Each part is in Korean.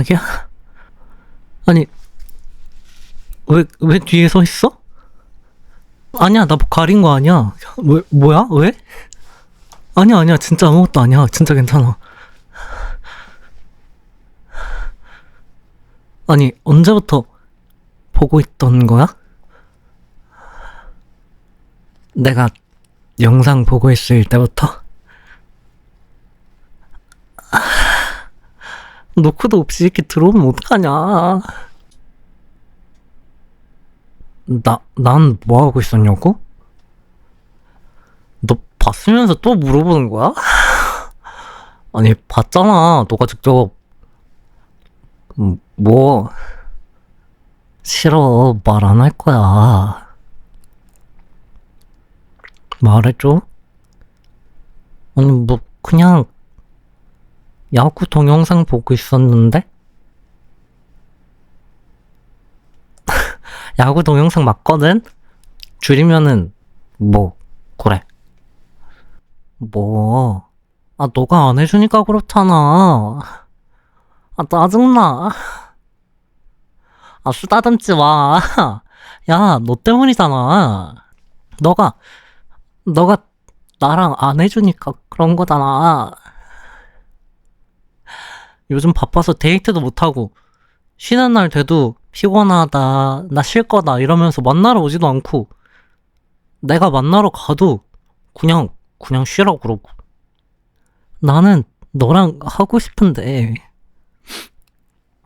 자기야? 아니, 왜, 왜 뒤에 서 있어? 아니야, 나뭐 가린 거 아니야. 왜, 뭐야? 왜? 아니야, 아니야. 진짜 아무것도 아니야. 진짜 괜찮아. 아니, 언제부터 보고 있던 거야? 내가 영상 보고 있을 때부터? 노크도 없이 이렇게 들어오면 어떡하냐. 나, 난 뭐 하고 있었냐고? 너 봤으면서 또 물어보는 거야? 아니, 봤잖아. 너가 직접. 음, 뭐. 싫어. 말 안 할 거야. 말해줘? 아니, 뭐, 그냥, 야구 동영상 보고 있었는데? 야구 동영상 맞거든? 줄이면은, 뭐, 그래. 뭐, 아, 너가 안 해주니까 그렇잖아. 아, 짜증나. 아, 쓰다듬지 마. 야, 너 때문이잖아. 너가, 너가 나랑 안 해주니까 그런 거잖아. 요즘 바빠서 데이트도 못하고, 쉬는 날 돼도 피곤하다, 나 쉴 거다 이러면서 만나러 오지도 않고, 내가 만나러 가도 그냥, 그냥 쉬라고 그러고. 나는 너랑 하고 싶은데,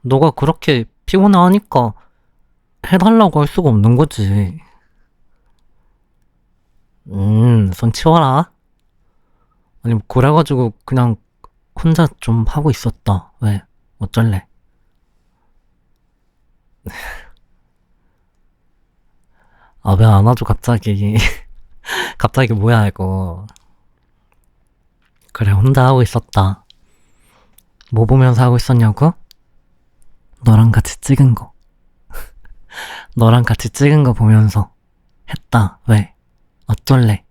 너가 그렇게 피곤해 하니까 해달라고 할 수가 없는 거지. 음, 손 치워라. 아니, 뭐 그래가지고 그냥 혼자 좀 하고 있었다. 왜? 어쩔래? 아, 왜 안 와줘, 갑자기. 갑자기 뭐야, 이거. 그래, 혼자 하고 있었다. 뭐 보면서 하고 있었냐고? 너랑 같이 찍은 거. 너랑 같이 찍은 거 보면서 했다. 왜? 어쩔래?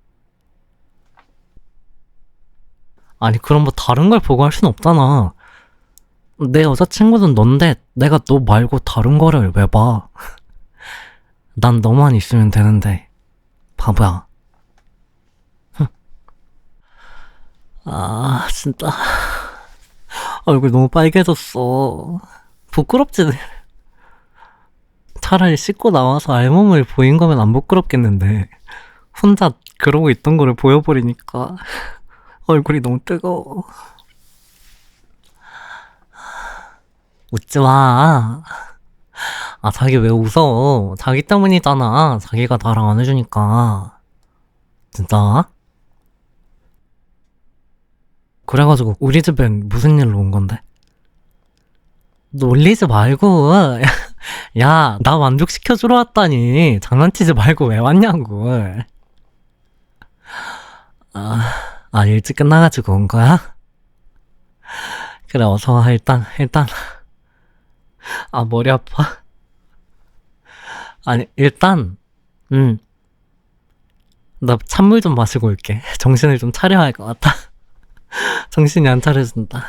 아니, 그럼 뭐 다른 걸 보고 할 순 없잖아. 내 여자친구는 넌데 내가 너 말고 다른 거를 왜 봐? 난 너만 있으면 되는데. 바보야. 흠. 아, 진짜. 얼굴 너무 빨개졌어. 부끄럽지. 차라리 씻고 나와서 알몸을 보인 거면 안 부끄럽겠는데. 혼자 그러고 있던 거를 보여버리니까 얼굴이 너무 뜨거워. 웃지 마. 아, 자기 왜 웃어? 자기 때문이잖아. 자기가 나랑 안 해주니까. 진짜? 그래가지고 우리 집엔 무슨 일로 온 건데? 놀리지 말고. 야, 나 만족시켜주러 왔다니. 장난치지 말고 왜 왔냐고. 아, 아, 일찍 끝나가지고 온 거야? 그래, 어서 와, 일단, 일단. 아, 머리 아파. 아니, 일단, 음. 나 찬물 좀 마시고 올게. 정신을 좀 차려야 할 것 같아. 정신이 안 차려진다.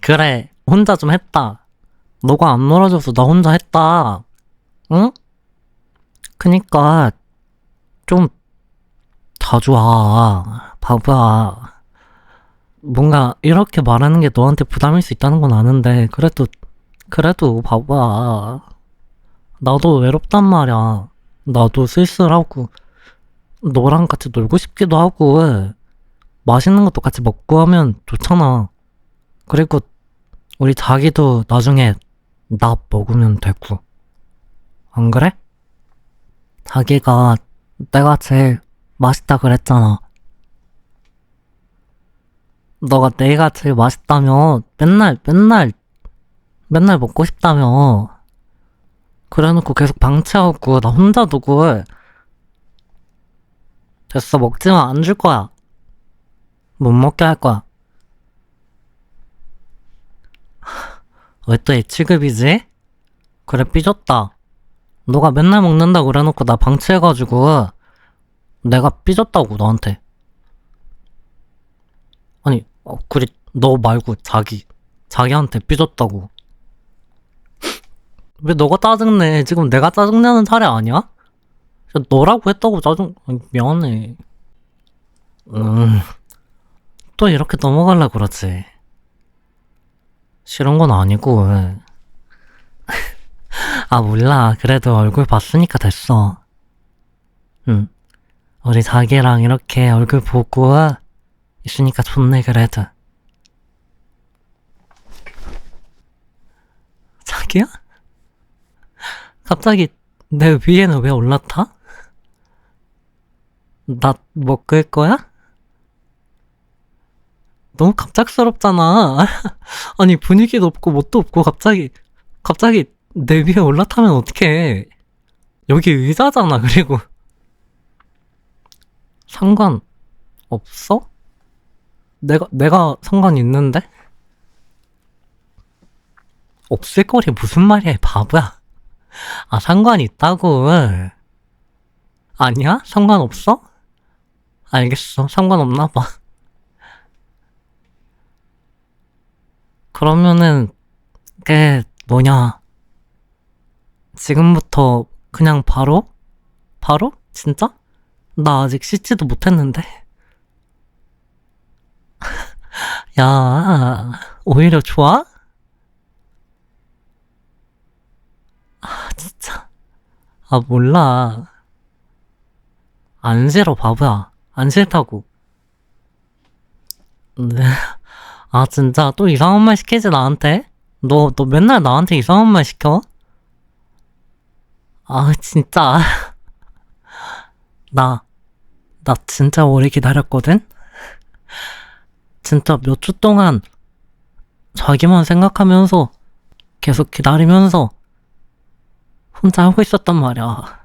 그래, 혼자 좀 했다. 너가 안 놀아줘서 나 혼자 했다. 응? 그니까, 좀, 자주 와. 바보야. 뭔가, 이렇게 말하는 게 너한테 부담일 수 있다는 건 아는데, 그래도, 그래도 바보야. 나도 외롭단 말이야. 나도 쓸쓸하고, 너랑 같이 놀고 싶기도 하고, 맛있는 것도 같이 먹고 하면 좋잖아. 그리고 우리 자기도 나중에 나 먹으면 되고. 안 그래? 자기가 내가 제일 맛있다 그랬잖아. 너가 내가 제일 맛있다며 맨날 맨날 맨날 먹고 싶다며 그래놓고 계속 방치하고 나 혼자 두고 됐어 먹지마 안 줄 거야 못 먹게 할 거야 왜또 애취급이지? 그래 삐졌다 너가 맨날 먹는다고 그래놓고 나 방치해가지고 내가 삐졌다고 너한테. 아니, 어, 그래, 너 말고 자기. 자기한테 삐졌다고. 왜 너가 짜증내? 지금 내가 짜증내는 차례 아니야? 너라고 했다고 짜증, 아니, 미안해. 음, 또 이렇게 넘어갈라 그러지. 싫은 건 아니고. 아, 몰라. 그래도 얼굴 봤으니까 됐어. 응. 우리 자기랑 이렇게 얼굴 보고 있으니까 좋네, 그래도. 자기야? 갑자기 내 위에는 왜 올라타? 나 먹을 거야? 너무 갑작스럽잖아. 아니, 분위기도 없고, 뭣도 없고, 갑자기, 갑자기 내 위에 올라타면 어떡해. 여기 의자잖아, 그리고. 상관, 없어? 내가, 내가 상관 있는데? 없을 거리 무슨 말이야, 이 바보야. 아, 상관 있다고. 아니야? 상관없어? 알겠어. 상관없나 봐. 그러면은, 그, 뭐냐. 지금부터 그냥 바로? 바로? 진짜? 나 아직 씻지도 못했는데. 야, 오히려 좋아? 아, 진짜. 아, 몰라. 안 싫어, 바보야. 안 싫다고. 네. 아, 진짜 또 이상한 말 시키지, 나한테? 너, 너 맨날 나한테 이상한 말 시켜? 아, 진짜. 나, 나 진짜 오래 기다렸거든? 진짜 몇 주 동안 자기만 생각하면서 계속 기다리면서 혼자 하고 있었단 말이야.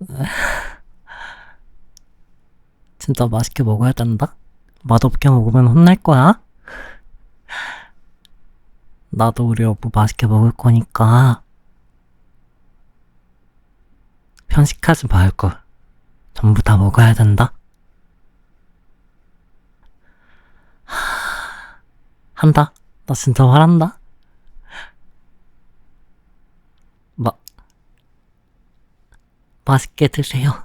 진짜 맛있게 먹어야 된다? 맛없게 먹으면 혼날 거야? 나도 우리 여보 맛있게 먹을 거니까 편식하지 말고 전부 다 먹어야 된다. 하, 한다. 나 진짜 화난다. 마, 맛있게 드세요.